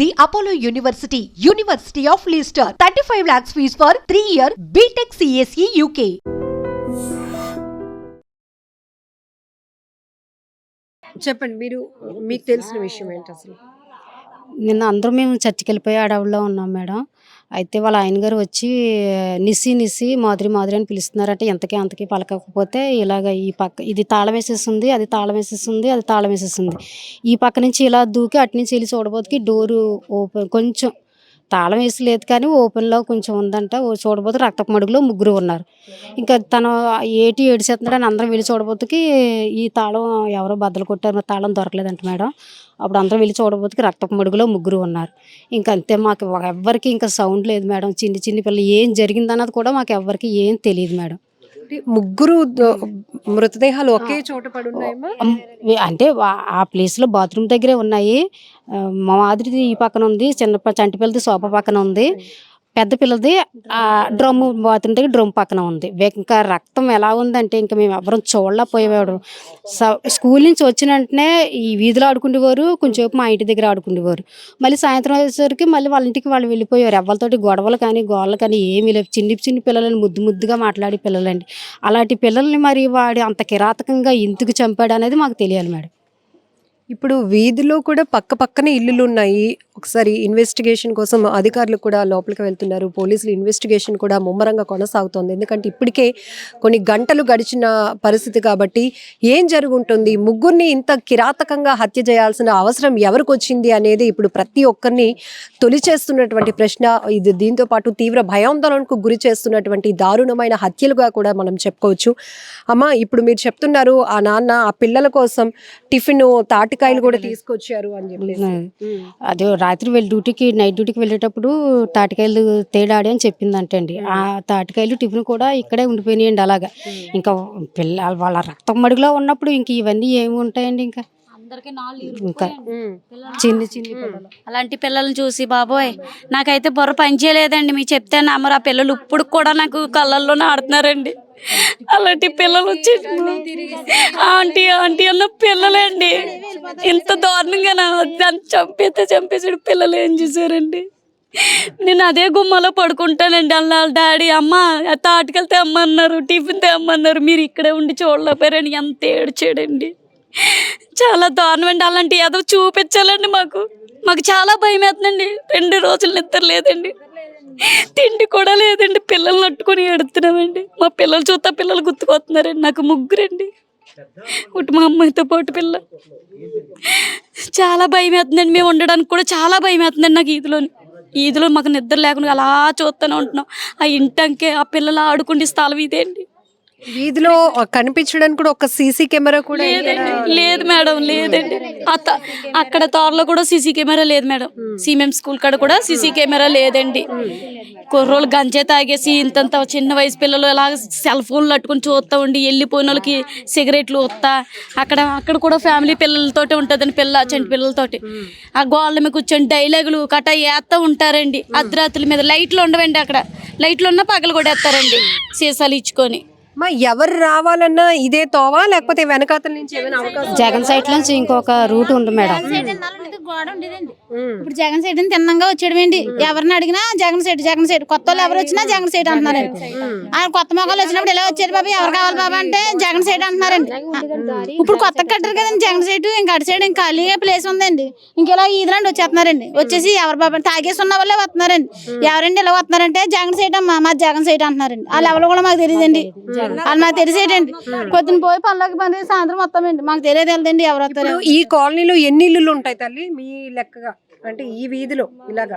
The Apollo university university of Leicester thirty five lakhs fees for three year BTech CSE UK చెప్పండి మీరు మీకు తెలిసిన విషయం ఏంటి అసలు? నిన్న అందరూ మేము చర్చికి వెళ్ళిపోయి అడవుల్లో ఉన్నాం మేడం. అయితే వాళ్ళ ఆయన గారు వచ్చి నిసి నిసి మాధురి మాధురి అని పిలుస్తున్నారంటే. ఎంతకి అంతకి పలకకపోతే ఇలాగ ఈ పక్క ఇది తాళం వేసేస్తుంది అది తాళం వేసేస్తుంది అది తాళం వేసేస్తుంది. ఈ పక్క నుంచి ఇలా దూకి అటు నుంచి వెళ్ళి చూడబోతుకి డోరు ఓపెన్ కొంచెం తాళం వేసి లేదు కానీ ఓపెన్లో కొంచెం ఉందంట. ఓ చూడబోతే రక్తపు మడుగులో ముగ్గురు ఉన్నారు. ఇంకా తను ఏటి ఏడిసేస్తున్నాడని అందరం వెళ్ళి చూడబోతుకి ఈ తాళం ఎవరో బద్దలు కొట్టారు. తాళం దొరకలేదంట మేడం. అప్పుడు అందరం వెళ్ళి చూడబోతుకి రక్తపు మడుగులో ముగ్గురు ఉన్నారు. ఇంకా అంతే మాకు ఎవ్వరికి ఇంకా సౌండ్ లేదు మేడం. చిన్ని చిన్ని పిల్లలు ఏం జరిగిందన్నది కూడా మాకు ఎవ్వరికి ఏం తెలియదు మేడం. ముగ్గురు మృతదేహాలు ఒకే చోట పడి ఉన్నాయమ్మా అమ్, వే- అంటే ఆ ప్లేస్లో బాత్రూమ్ దగ్గరే ఉన్నాయి. మా మాదిరిది ఈ పక్కన ఉంది. చిన్న ప- చంటి పిల్లది సోఫా పక్కన ఉంది. పెద్ద పిల్లది ఆ డ్రమ్ బాత్రూమ్ దగ్గర డ్రమ్ పక్కన ఉంది. ఇంకా రక్తం ఎలా ఉందంటే ఇంకా మేము ఎవరం చూడలేకపోయేవాడు స- స్కూల్ నుంచి వచ్చిన వెంటనే ఈ వీధిలో ఆడుకునేవారు కొంచెంసేపు మా ఇంటి దగ్గర ఆడుకునేవారు మళ్ళీ సాయంత్రం అయ్యేసరికి మళ్ళీ వాళ్ళ ఇంటికి వాళ్ళు వెళ్ళిపోయారు. ఎవరితోటి గొడవలు కానీ గోడలు కానీ ఏమీ లేవు. చిన్ని చిన్ని పిల్లలని ముద్దు ముద్దుగా మాట్లాడే పిల్లలండి. అలాంటి పిల్లల్ని మరి వాడు అంత కిరాతకంగా ఎందుకు చంపాడు అనేది మాకు తెలియాలి మేడం. ఇప్పుడు వీధిలో కూడా పక్క పక్కనే ఇల్లులు ఉన్నాయి ఒకసారి ఇన్వెస్టిగేషన్ కోసం అధికారులు కూడా లోపలికి వెళ్తున్నారు. పోలీసులు ఇన్వెస్టిగేషన్ కూడా ముమ్మరంగా కొనసాగుతోంది. ఎందుకంటే ఇప్పటికే కొన్ని గంటలు గడిచిన పరిస్థితి కాబట్టి ఏం జరుగుంటుంది? ముగ్గురిని ఇంత కిరాతకంగా హత్య చేయాల్సిన అవసరం ఎవరికి వచ్చింది అనేది ఇప్పుడు ప్రతి ఒక్కరిని తొలిచేస్తున్నటువంటి ప్రశ్న. ఇది దీంతో పాటు తీవ్ర భయాందోళనకు గురి చేస్తున్నటువంటి దారుణమైన హత్యలుగా కూడా మనం చెప్పుకోవచ్చు. అమ్మ ఇప్పుడు మీరు చెప్తున్నారు ఆ నాన్న ఆ పిల్లల కోసం టిఫిన్ తాటికాయలు కూడా తీసుకొచ్చారు అని చెప్పేసి. ఉమ్. అదే రాత్రి వెళ్ళి డ్యూటీకి నైట్ డ్యూటీకి వెళ్ళేటప్పుడు తాటికాయలు తేడాడి అని చెప్పిందంటండి. ఆ తాటికాయలు టిఫిన్ కూడా ఇక్కడే ఉండిపోయినాయండి అలాగా. ఇంకా పిల్ల వాళ్ళ రక్తం మడుగులో ఉన్నప్పుడు ఇంక ఇవన్నీ ఏమి ఉంటాయండి ఇంకా? ఇంకా. చిన్ని చిన్ని పిల్లలు. అలాంటి పిల్లల్ని చూసి బాబోయ్ నాకైతే బుర్ర పనిచేయలేదండి. మీరు చెప్తే నమ్మరు ఆ పిల్లలు ఇప్పుడు కూడా నాకు కళ్ళల్లోనే ఆడుతున్నారండి. అలాంటి పిల్లలు వచ్చి ఆంటీ ఆంటీ అన్న పిల్లలండి. ఇంత దారుణంగా నా దాన్ని చంపేస్తే చంపేసాడు పిల్లలు ఏం చేశారండి? నేను అదే గుమ్మలో పడుకుంటానండి. అలా వాళ్ళ డాడీ అమ్మ ఆ తెమ్మన్నారు టిఫిన్ తెమ్మన్నారు మీరు ఇక్కడే ఉండి చూడలేకపోయారని ఎంత ఏడ్చాడండి. చాలా దారుణం అండి అలాంటి ఏదో చూపించాలండి మాకు. మాకు చాలా భయం వేస్తుందండి రెండు రోజులు నిద్ర లేదండి. తిండి కూడా లేదండి. పిల్లల్ని అట్టుకొని ఎడుతున్నామండి మా పిల్లలు చూస్తా పిల్లలు గుర్తుకొస్తున్నారండి. నాకు ముగ్గురండి. ఒకటి మా అమ్మాయితో పాటు పిల్ల. చాలా భయం వేస్తుందండి. మేము ఉండడానికి కూడా చాలా భయం వేస్తుందండి నాకు ఈదులోని. ఈదులో మాకు నిద్ర లేకుండా అలా చూస్తూనే ఉంటున్నాం. ఆ ఇంటంకే ఆ పిల్లలు ఆడుకుంటే స్థలం ఇదే అండి. వీధిలో కనిపించడానికి కూడా ఒక సీసీ కెమెరా కూడా లేదండి లేదు మేడం లేదండి. అత్త అక్కడ తోరలో కూడా సీసీ కెమెరా లేదు మేడం. సిమెంట్ స్కూల్ కాడ కూడా సీసీ కెమెరా లేదండి. కుర్రోళ్ళు గంజే తాగేసి ఇంతంత చిన్న వయసు పిల్లలు అలా సెల్ ఫోన్లు పట్టుకొని చూస్తూ ఉండి వెళ్ళిపోయిన వాళ్ళకి సిగరెట్లు వస్తా. అక్కడ అక్కడ కూడా ఫ్యామిలీ పిల్లలతోటి ఉంటుందండి పిల్ల చంటి పిల్లలతోటి. ఆ గోళ్ళ మీద కూర్చొని డైలాగులు కట్ట వేస్తూ ఉంటారండి. అర్ధరాత్రుల మీద లైట్లు ఉండవండి అక్కడ. లైట్లు ఉన్నా పగలు కూడా వేస్తారండి సీసాలు ఇచ్చుకొని. మా ఎవరు రావాలన్నా ఇదే తోవా? లేకపోతే వెనకాతల నుంచి ఏమైనా అవకాశం జగన్ సైట్ నుంచి ఇంకొక రూట్ ఉంది మేడం. గోడ ఉండేదండి. ఇప్పుడు జగన్ సైడ్ తిన్నంగా వచ్చాడమండి ఎవరిని అడిగినా జగన్ సైడ్ జగన్ సైడ్. కొత్త వాళ్ళు ఎవరు వచ్చినా జగన్ సైడ్ అంటున్నారండి. ఆ కొత్త మొక్కలు వచ్చినప్పుడు ఇలా వచ్చారు బాబు? ఎవరు కావాలి బాబా అంటే జగన్ సైడ్ అంటున్నారండి. ఇప్పుడు కొత్త కట్టారు కదండి జగన్ సైడ్. ఇంకా అటు సైడ్ ఇంకా ఖాళీగా ప్లేస్ ఉందండి. ఇంకెలా ఈదులండి వచ్చేస్తున్నారండి. వచ్చేసి ఎవరు బాబా తాగేసి ఉన్న వాళ్ళే వస్తున్నారండి. ఎవరండి ఇలా వస్తున్నారంటే జగన్ సైడ్ అమ్మా మా జగన్ సైడ్ అంటున్నారండి. ఆ లెవెల్ కూడా మాకు తెలియదండి. వాళ్ళు మాకు తెలిసేటండి పొద్దున పోయి పనులకి పని సాయంత్రం వస్తామండి మాకు తెలియదు వెళ్దండి ఎవరు వస్తారు ఈ కాలనీలో ఎన్ని ఇల్లులు ఉంటాయి తల్లి మీ లెక్కగా? అంటే ఈ వీధిలో ఇలాగా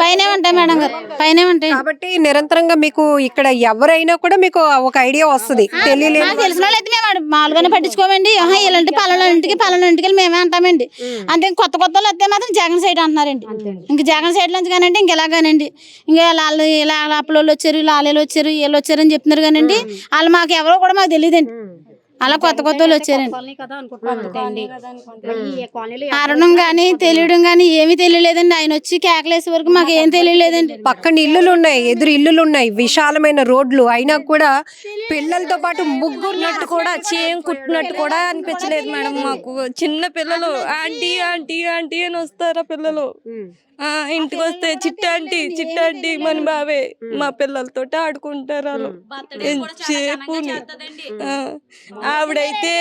పైనే ఉంటాయి మేడం గారు. పైనే ఉంటాయి. కాబట్టి నిరంతరంగా మీకు ఇక్కడ ఎవరైనా కూడా మీకు ఒక ఐడియా వస్తుంది. తెలియలేదు. తెలిసిన వాళ్ళు అయితే మేము అడు- మామూలుగానే పట్టించుకోమండి. ఇలాంటి పలానా ఇంటికి పలానా ఇంటికి మేమే అంటామండి. అంటే కొత్త కొత్త వాళ్ళు వస్తే మాత్రం జగన్ సైడ్ అంటున్నారండి. ఇంక జగన్ సైడ్ నుంచి కానండి ఇంక ఎలాగానండి? ఇంకా వాళ్ళు ఇలా అప్పులోళ్ళు వచ్చారు ఇలా వాళ్ళు వచ్చారు వీళ్ళు వచ్చారు అని చెప్తున్నారు కానండి. వాళ్ళు మాకు ఎవరో కూడా మాకు తెలియదండి. అలా కొత్త కొత్త వాళ్ళు వచ్చారండి. అరడం కానీ తెలియడం కానీ ఏమీ తెలియలేదండి. ఆయన వచ్చి కేకలేసే వరకు మాకు ఏం తెలియలేదండి. పక్కన ఇల్లులు ఉన్నాయి ఎదురు ఇల్లులు ఉన్నాయి విశాలమైన రోడ్లు. అయినా కూడా పిల్లలతో పాటు ముగ్గురు కుట్టినట్టు కూడా చేయం కుట్టినట్టు కూడా అనిపించలేదు మేడం మాకు. చిన్న పిల్లలు ఆంటీ ఆంటీ ఆంటీ అని వస్తారా పిల్లలు? ఇంటికి వస్తే చిట్టాంటీ చిట్టాంటీ మన బావే మా పిల్లలతో ఆడుకుంటారు వాళ్ళు. ఎంతసేపు ఆవిడైతే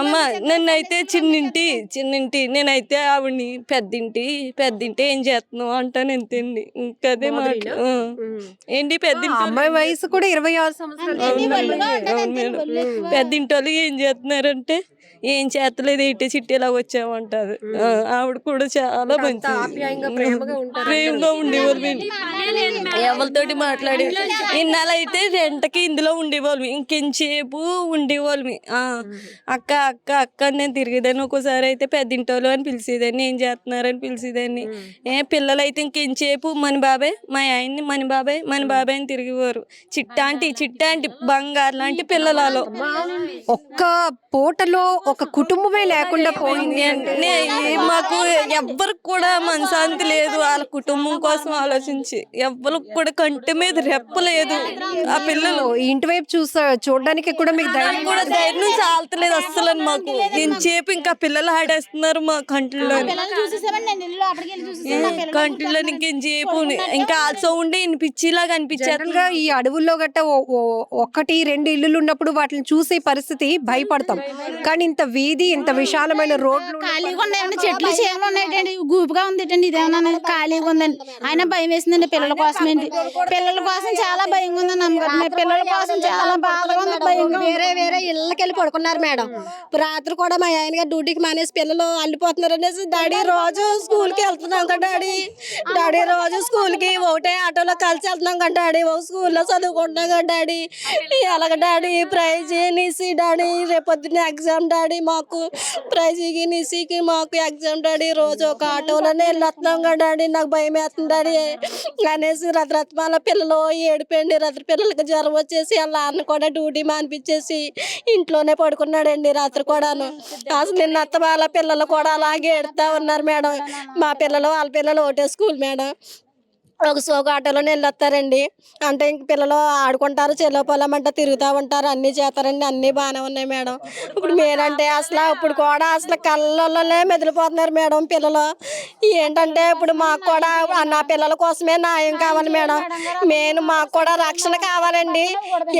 అమ్మ నన్నైతే చిన్నింటి చిన్నింటి నేనైతే ఆవిడని పెద్దింటి పెద్దింటి ఏం చేస్తున్నావు అంటాను ఎంతండి ఇంకదే మాట. ఆ. ఏంటి పెద్దింటి అమ్మాయి వయసు కూడా ఇరవై ఆరు సంవత్సరాలు. మేడం. పెద్దింటోళ్ళు ఏం చేస్తున్నారంటే ఏం చేస్తలేదు ఇటు చిట్టిలా వచ్చామంటారు. ఆవిడ కూడా చాలా ఆప్యాయంగా, ప్రేమగా మేము ఎవరితోటి మాట్లాడి ఇన్నాళ్ళు అయితే రెంటకి ఇందులో ఉండేవాళ్ళం ఇంకెంతసేపు ఉండేవాళ్ళం ఆ, అక్క అక్క అక్క నేను తిరిగేదాన్ని. ఒక్కోసారి అయితే పెద్దింటోళ్ళు అని పిలిచేదాన్ని. ఏం చేస్తున్నారని పిలిచేదాన్ని. ఏ పిల్లలు అయితే ఇంకెంతసేపు మన బాబాయ్ మా ఆయన్ని మన బాబాయ్ మన బాబాయ్ అని తిరిగేవారు. చిట్టాంటి చిట్టాంటి బంగారు లాంటి పిల్లలలో. ఒక్క పూటలో ఒక కుటుంబమే లేకుండా పోయింది అంటే. మాకు ఎవ్వరికి కూడా మనశాంతి లేదు. వాళ్ళ కుటుంబం కోసం ఆలోచించి. ఎవ్వరికి కూడా కంటి మీద రెప్ప లేదు ఆ పిల్లలు. ఈ ఇంటి వైపు చూసా చూడడానికి కూడా మీకు నాకు ధైర్యం కూడా ధైర్యం చాలతలేదు అస్సలు అని మాకు. ఎంతసేపు ఇంకా పిల్లలు ఆడేస్తున్నారు మా కంటిలో. నేను కంటిలో ఇంకెంతసేపు ఇంకా ఆ సౌండ్ వినిపించేలాగా అనిపించారు ఈ అడవుల్లో గట్ట ఒకటి రెండు ఇల్లులు ఉన్నప్పుడు వాటిని చూసే పరిస్థితి భయపడతాం. కానీ ఇంత వీధి ఇంత విశాలమైన రోడ్లు ఖాళీగా ఉన్నాయండి చెట్లు చేమలు ఉన్నాయండి గూపుగా ఉందిటండి ఇదేమన్నా ఖాళీగా ఉందండి ఆయన భయం వేసిందండి పిల్లల కోసం ఏంటి పిల్లల కోసం చాలా భయంగా ఉందండి అమ్మగారు. పిల్లల కోసం చాలా బాధగా ఉంది భయంగా ఉంది. వేరే వేరే ఇళ్ళకి వెళ్ళి పడుకున్నారు మేడం. రాత్రి కూడా మా ఆయన గారు డ్యూటీకి మానేసి పిల్లలు అల్లిపోతున్నారు అనేసి డాడీ రోజు స్కూల్కి వెళ్తున్నాం కదా డాడీ? డాడీ రోజు స్కూల్కి ఒకటే ఆటోలో కలిసి వెళ్తున్నాం కదా డాడీ? ఒక స్కూల్లో చదువుకుంటున్నాం కదా డాడీ? ఎలాగ డాడీ? ప్రైజ్ నిసి డాడీ రేపొద్దున ఎగ్జామ్ డాడీ మాకు. ప్రైజ్కి నిసికి మాకు ఎగ్జామ్ డాడీ. రోజు ఒక ఆటోలోనే వెళ్ళొస్తున్నాం కదా డాడీ. నాకు భయం వేస్తుంది డాడీ అనేసి రథరత్మాల పిల్లలు ఏడిపోయింది రాత్రి పిల్లలకి జ్వరం వచ్చేసి వాళ్ళ అన్న కూడా డ్యూటీ మానిపించేసి ఇంట్లోనే పడుకున్నాడండి రాత్రి కూడాను. అసలు నిన్న అత్త వాళ్ళ పిల్లలు కూడా అలాగే ఏడుతా ఉన్నారు మేడం. మా పిల్లలు వాళ్ళ పిల్లలు ఒకటే స్కూల్ మేడం. ఒక సోకు ఆటోలోనే వెళ్ళొస్తారండి అంటే ఇంక పిల్లలు ఆడుకుంటారు చెల్లో పొలం అంటే తిరుగుతూ ఉంటారు అన్నీ చేస్తారండి. అన్నీ బాగానే ఉన్నాయి మేడం. ఇప్పుడు మేనంటే అసలు ఇప్పుడు కూడా అసలు కళ్ళల్లోనే మెదిలిపోతున్నారు మేడం పిల్లలు. ఏంటంటే ఇప్పుడు మాకు కూడా నా పిల్లల కోసమే న్యాయం కావాలి మేడం. నేను మాకు కూడా రక్షణ కావాలండి.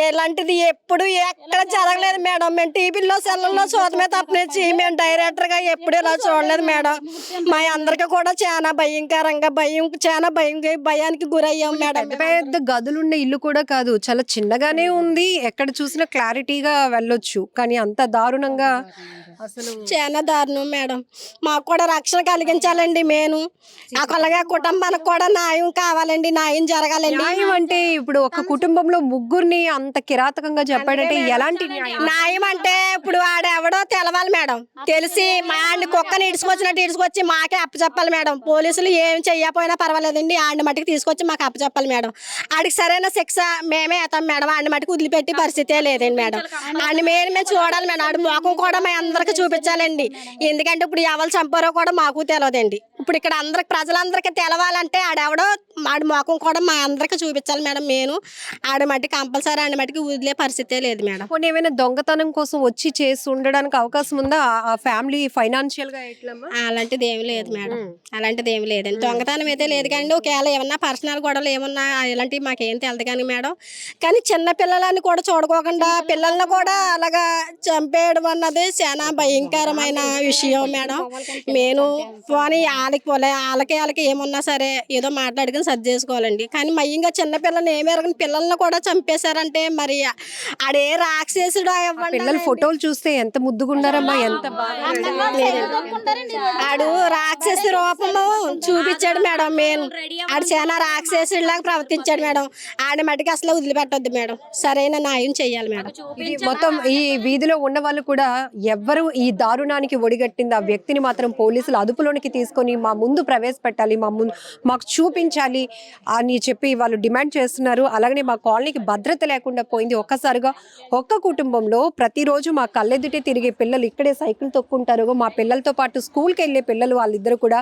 ఎలాంటిది ఎప్పుడు ఎక్కడ జరగలేదు మేడం. మేము టీవీలో సెల్లల్లో చూడమే తప్పనిచ్చి మేము డైరెక్టర్గా ఎప్పుడు ఇలా చూడలేదు మేడం. మా అందరికీ కూడా చాలా భయంకరంగా భయం చాలా భయం భయానికి గురయ్యాం మేడం పెద్ద గదులున్న ఇల్లు కూడా కాదు. చాలా చిన్నగానే ఉంది. ఎక్కడ చూసినా క్లారిటీగా వెళ్ళొచ్చు. కానీ అంత దారుణంగా అసలు చాలా దారుణం మేడం. మాకు కూడా రక్షణ కలిగించాలండి మేము అలాగే కుటుంబానికి కూడా న్యాయం కావాలండి. న్యాయం జరగాలండి. న్యాయం అంటే ఇప్పుడు ఒక కుటుంబంలో ముగ్గురిని అంత కిరాతకంగా చెప్పాడంటే ఎలాంటి న్యాయం? అంటే ఇప్పుడు ఆడెవడో తెలవాలి మేడం. తెలిసి మా కుక్కని ఇడుచుకొచ్చినట్టు ఇడుచుకొచ్చి మాకే అప్పచెప్పాలి మేడం. పోలీసులు ఏం చెయ్యకపోయినా పర్వాలేదండి. ఆడిని మటుకు తీసుకొచ్చి మాకు అప్పచెప్పాలి మేడం. ఆడికి సరైన శిక్ష మేమే ఎత్తాం మేడం. ఆడిని మటుకు వదిలిపెట్టి పరిస్థితే లేదండి మేడం. ఆడిని మేము మేము చూడాలి మేడం. ఆడి మాకు కూడా మేము అందరికి చూపించాలండి. ఎందుకంటే ఇప్పుడు ఎవరు చంపారో కూడా మాకు తెలియదండి ఇప్పుడు ఇక్కడ అందరికి ప్రజలందరికీ తెలవాలంటే ఆడెవడో ఆడి మొఖం కూడా మా అందరికి చూపించాలి మేడం నేను. ఆడి మట్టి కంపల్సరీ ఆడి మట్టికి వదిలే పరిస్థితే లేదు మేడం. పోనీ ఏమైనా దొంగతనం కోసం వచ్చి చేసి ఉండడానికి అవకాశం ఉందా? ఆ- ఆ ఫ్యామిలీ ఫైనాన్షియల్గా ఎట్లమ్మా? అలాంటిది ఏమి లేదు మేడం. అలాంటిది ఏమి లేదండి దొంగతనం అయితే లేదు కానీ ఒకవేళ ఏమన్నా పర్సనల్ గొడవలు ఏమన్నా ఇలాంటివి మాకేం తెలియదు కానీ మేడం. కానీ చిన్న పిల్లలని కూడా చూడుకోకుండా పిల్లల్ని కూడా అలాగా చంపేయడం అన్నది చాలా భయంకరమైన విషయం మేడం. నేను పోనీ వాళ్ళకి పోలే వాళ్ళకి వాళ్ళకి ఏమున్నా సరే ఏదో మాట్లాడుకుని సర్ది చేసుకోవాలండి. కానీ మయ్యంగా చిన్న పిల్లల్ని ఏమి ఎరగని పిల్లల్ని కూడా చంపేశారంటే మరి ఆడే రాక్షసుడు పిల్లల ఫోటోలు చూస్తే ఎంత ముద్దుగుండారమ్మా ఎంత ఆడు రాక్షసి రూపము చూపించాడు మేడం మేము ఆడు చాలా రాక్షసుడిలాగా ప్రవర్తించాడు మేడం. ఆడ మటుకు అసలు వదిలిపెట్టొద్దు మేడం. సరైన న్యాయం చేయాలి మేడం. మొత్తం ఈ వీధిలో ఉన్న వాళ్ళు కూడా ఎవ్వరు ఈ దారుణానికి ఒడిగట్టింది. ఆ వ్యక్తిని మాత్రం పోలీసులు అదుపులోనికి తీసుకొని మా ముందు ప్రవేశపెట్టాలి. మా ముందు మాకు చూపించాలి. అని చెప్పి వాళ్ళు డిమాండ్ చేస్తున్నారు. అలాగనే మా కాలనీకి భద్రత లేకుండా పోయింది. ఒక్కసారిగా ఒక్క కుటుంబంలో ప్రతిరోజు మా కళ్ళెదుటే తిరిగే పిల్లలు ఇక్కడే సైకిల్ తొక్కుంటారు. మా పిల్లలతో పాటు స్కూల్కి వెళ్ళే పిల్లలు వాళ్ళిద్దరు కూడా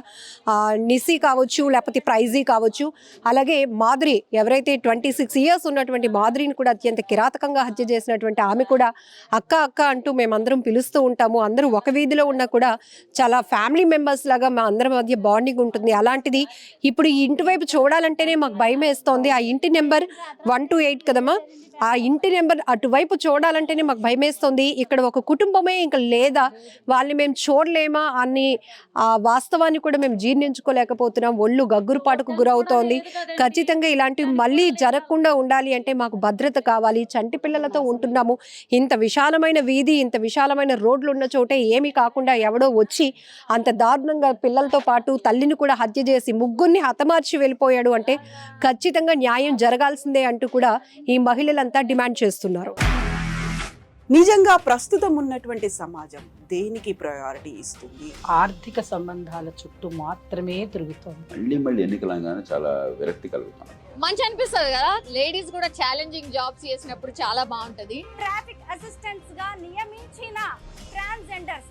ఆ, నిసి కావచ్చు లేకపోతే ప్రైజీ కావచ్చు. అలాగే మాధురి ఎవరైతే ట్వంటీ సిక్స్ ఇయర్స్ ఉన్నటువంటి మాధురిని కూడా అత్యంత కిరాతకంగా హత్య చేసినటువంటి ఆమె కూడా అక్క అక్క అంటూ మేమందరం పిలుస్తూ ఉంటాము. అందరూ ఒక వీధిలో ఉన్నా కూడా చాలా ఫ్యామిలీ మెంబర్స్ లాగా మా అందరి మధ్య బాండింగ్ ఉంటుంది. అలాంటిది ఇప్పుడు ఈ ఇంటి వైపు చూడాలంటేనే మాకు భయం వేస్తోంది. ఆ ఇంటి నెంబర్ వన్ టూ ఎయిట్ కదమ్మా. ఆ ఇంటి నెంబర్ అటువైపు చూడాలంటేనే మాకు భయం వేస్తుంది. ఇక్కడ ఒక కుటుంబమే ఇంకా లేదా వాళ్ళని మేము చూడలేమా అని ఆ వాస్తవాన్ని కూడా మేము జీర్ణించుకోలేకపోతున్నాం. ఒళ్ళు గగ్గురుపాటుకు గురవుతోంది. ఖచ్చితంగా ఇలాంటివి మళ్ళీ జరగకుండా ఉండాలి అంటే మాకు భద్రత కావాలి. చంటి పిల్లలతో ఉంటున్నాము. ఇంత విశాలమైన వీధి ఇంత విశాలమైన రోడ్లు ఉన్న చోటే ఏమీ కాకుండా ఎవడో వచ్చి అంత దారుణంగా పిల్లలతో పాటు తల్లిని కూడా హత్య చేసి ముగ్గురిని హతమార్చి వెళ్ళిపోయాడు అంటే ఖచ్చితంగా న్యాయం జరగాల్సిందే అంటూ కూడా ఈ మహిళలంతా డిమాండ్ చేస్తున్నారు. నిజంగా ప్రస్తుతం ఉన్నటువంటి సమాజం దేనికి ప్రయారిటీ ఇస్తుంది? ఆర్థిక సంబంధాల చుట్టూ మాత్రమే తిరుగుతోంది. మళ్ళీ మళ్ళీ ఎన్నికలంగానే చాలా విరక్తి కలుగుతాం మంచి అనిపిస్తుంది కదా? లేడీస్ కూడా ఛాలెంజింగ్ జాబ్స్ చేసినప్పుడు చాలా బాగుంటది. ట్రాఫిక్ అసిస్టెంట్స్గా నియమించిన ట్రాన్స్జెండర్స్